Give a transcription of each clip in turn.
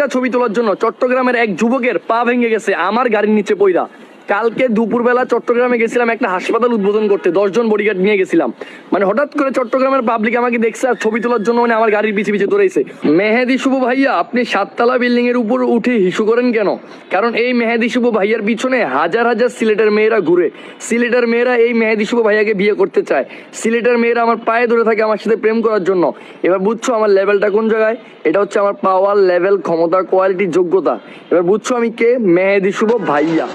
একটা ছবি তোলার জন্য চট্টগ্রামের এক যুবকের পা ভেঙে গেছে আমার গাড়ির নিচে পইরা। কালকে দুপুরবেলা চট্টগ্রামে গেছিলাম একটা হাসপাতাল উদ্বোধন করতে, দশজন বডিগার্ড নিয়ে গেছিলাম। মানে হঠাৎ করে চট্টগ্রামের পাবলিক আমাকে দেখছে আর ছবি তোলার জন্য মানে আমার গাড়ির পিছে পিছে দৌড়াইছে। মেহেদি শুভ ভাইয়া, আপনি সাততলা বিল্ডিং এর উপর উঠে হিসু করেন কেন? কারণ এই মেহেদি শুভ ভাইয়ার পিছনে হাজার হাজার সিলেটের মেয়েরা ঘুরে। সিলেটের মেয়েরা এই মেহেদি শুভ ভাইয়াকে বিয়ে করতে চায়। সিলেটের মেয়েরা আমার পায়ে ধরে থাকে আমার সাথে প্রেম করার জন্য। এবার বুঝছ আমার লেভেলটা কোন জায়গায়? এটা হচ্ছে আমার পাওয়ার লেভেল ক্ষমতা কোয়ালিটি যোগ্যতা। এবার বুঝছ আমি কে? মেহেদি শুভ ভাইয়া।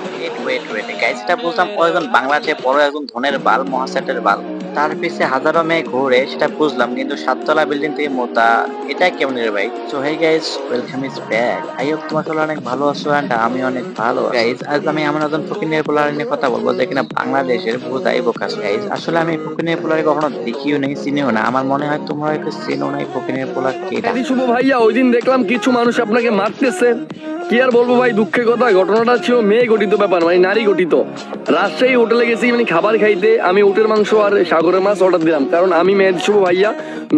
ওয়েট ওয়েট গাইজ এটা বলতাম ও একজন বাংলাদেশে বড় একজন ধনের বাল মহাসেটের বাল। তার পিছে হাজারো মেয়ে ঘুরে সেটা বুঝলাম, কিন্তু সাততলা বিল্ডিং থেকে মোতা এটা কেমন রে ভাই? So hey guys welcome is back I hope তোমার সবাই অনেক ভালো আছো এন্ড আমি অনেক ভালো। গাইস আজ আমি এমন একজন ফকিনের পোলার নিয়ে কথা বলব। যে কিনা বাংলাদেশের বোধাই বোকাস গাইস আসলে আমি ফকিনের পোলারে কখনো দেখিও নেই, চিনিও না। আমার মনে হয় তোমরা একটু চিনো না ফকিনের পোলার কে শুভ ভাইয়া ওই দিন দেখলাম কিছু মানুষ আপনাকে মারতেছে। কি আর বলব ভাই, দুঃখের কথা, ঘটনাটা ছিল মেয়ে গঠিত ব্যাপার মানে নারী গঠিত। রাজশাহী হোটেলে গেছি মানে খাবার খাইতে, আমি উটের মাংস আর সাগরের মাছ অর্ডার দিলাম। কারণ আমি মেয়ের শুভ ভাইয়া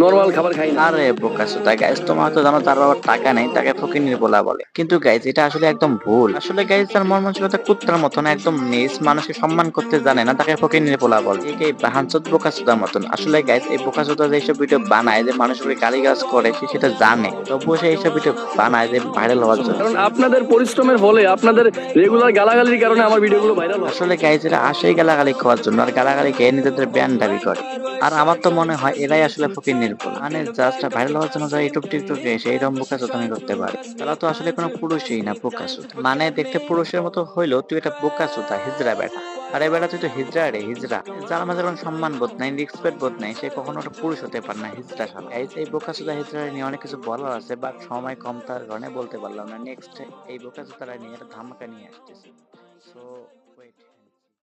নর্মাল খাবার খাই না। আরে বোকাসোদা গাইজ তোমার তো জানো তার বাবার টাকা নেই তাকে ফকিনির বলা বলে। কিন্তু গাইজ এটা আসলে একদম ভুল। আসলে গাইজ তার মন মানসিকতা কুত্তার মতন একদম নিজ মানুষকে সম্মান করতে জানে না তাকে ফকিনির বলা বলে। এই বাহানচোদ বোকাসোদার মতন। আসলে গাইজ এই বোকাসোদা যে এইসব ভিডিও বানায় যে মানুষের গালি গাছ করে সে সেটা জানে। তবুও সে এইসব ভিডিও বানায় যে ভাইরাল হওয়ার জন্য। কারণ আপনাদের পরিশ্রমের ফলে আপনাদের রেগুলার গালাগালির কারণে আমার ভিডিওগুলো ভাইরাল আসলে গাইজ এরা আসেই গালাগালি খাওয়ার জন্য আর গালাগালি খেয়ে নিজেদের ব্যান দাবি করে। আর আমার তো মনে হয় এরাই আসলে ফকির নির্ভুল মানে জাস্ট ভাইরাল হওয়ার জন্য যারা ইউটিউব টিকটকে এসে এইরকম বোকাচোদামি করতে পারে। তারা তো আসলে কোনো পুরুষই না বোকাচোদা মানে দেখতে পুরুষের মতো হইলেও তুই এটা বোকাচোদা হিজড়া বেটা। আরে বেটা, তুই তো হিজড়া রে, হিজড়া। যার মাঝে কোনো সম্মান বোধ নাই রেসপেক্ট বোধ নাই, সে কখনো একটা পুরুষ হতে পারে না, হিজড়া সালা। এই এই বোকাচোদা হিজড়া নিয়ে অনেক কিছু বলার আছে বাট সময় কম তার কারণে বলতে পারলাম না। নেক্সট এই বোকাচোদারা নিয়ে একটা ধামাকা নিয়ে আসতেছি। সো